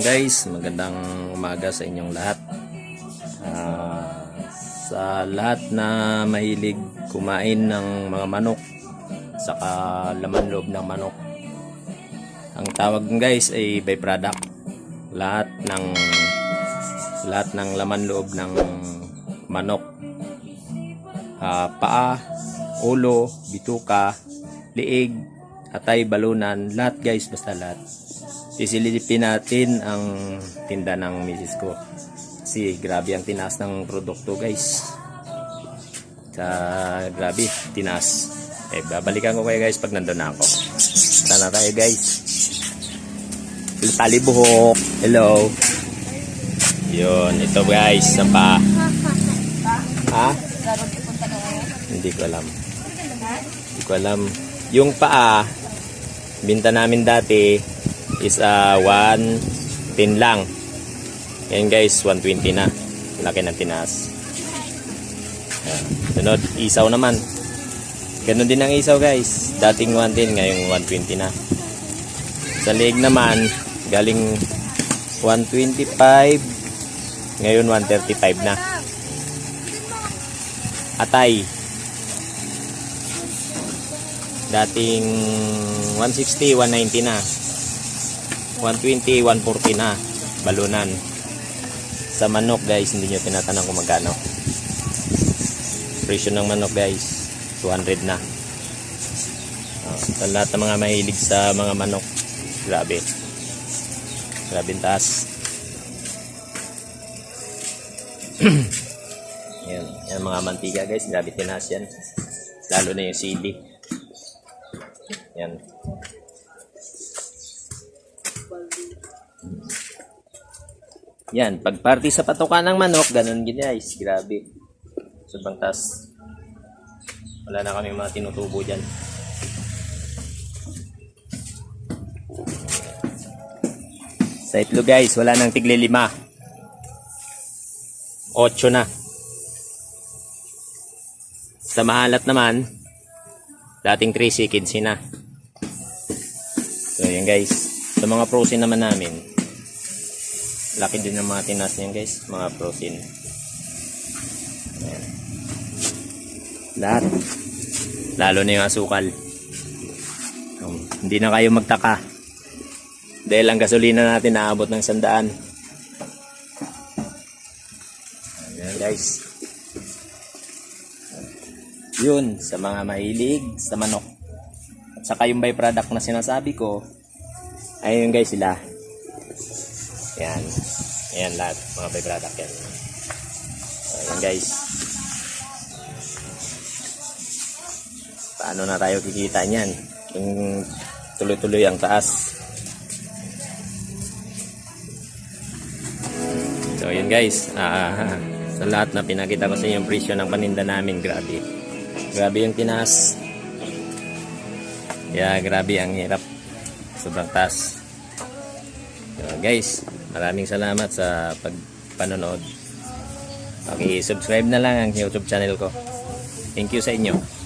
guys, magandang umaga sa inyong lahat. Ah, sa lahat na mahilig kumain ng mga manok, saka laman loob ng manok. Ang tawag guys ay byproduct. Lahat ng lahat ng laman loob ng manok. Ah, paa, ulo, bituka, liig, atay, balunan, lahat guys, basta lahat. Sisilipin natin ang tinda ng misis ko. Kasi grabe ang tinaas ng produkto guys. Sa grabe, tinaas. Eh, babalikan ko kayo guys pag nandun na ako. Sana tayo guys. Talibuhok. Hello. Yun, ito guys, sa pa. Ha? Hindi ko alam. Hindi ko alam. Yung paa, binta namin dati is uh, 110 lang. Yan guys, 120 na. Laki ng tinaas. Ayan. Sunod, isaw naman. Ganon din ang isaw guys. Dating 110, ngayong 120 na. Sa leg naman, galing 125, ngayon 135 na. Atay. Dating 160, 190 na. 120, 140 na. Balunan. Sa manok guys, hindi nyo tinatanong kung magkano. Presyo ng manok guys, 200 na. Sa lahat ng mga mahilig sa mga manok, grabe. Grabe taas. yan, yan mga mantika guys, grabe tinaas yan. Lalo na yung sili. Yan. Yan, pag party sa patukan ng manok, ganun gini guys, grabe. Sobrang taas. Wala na kami mga tinutubo dyan. Sa itlog guys, wala nang tigli lima. Ocho na. Sa mahalat naman, dating 3 seconds na. So yan guys. Sa mga protein naman namin, laki din ng mga tinas niyan guys, mga protein. Ayan. Lahat. Lalo na yung asukal. Um, hindi na kayo magtaka. Dahil ang gasolina natin naabot ng sandaan. Ayan guys. Yun, sa mga mahilig sa manok. At saka yung byproduct na sinasabi ko, ayun guys sila. Yan. Ayan lahat, mga byproduct yan. Ayan guys. Paano na tayo kikita niyan? Kung tuloy-tuloy ang taas. So yun guys, ah, sa lahat na pinakita ko sa inyo yung presyo ng paninda namin, grabe. Grabe yung tinaas. Yeah, grabe ang hirap. Sobrang taas. So, guys, maraming salamat sa pagpanonood. Okay, subscribe na lang ang YouTube channel ko. Thank you sa inyo.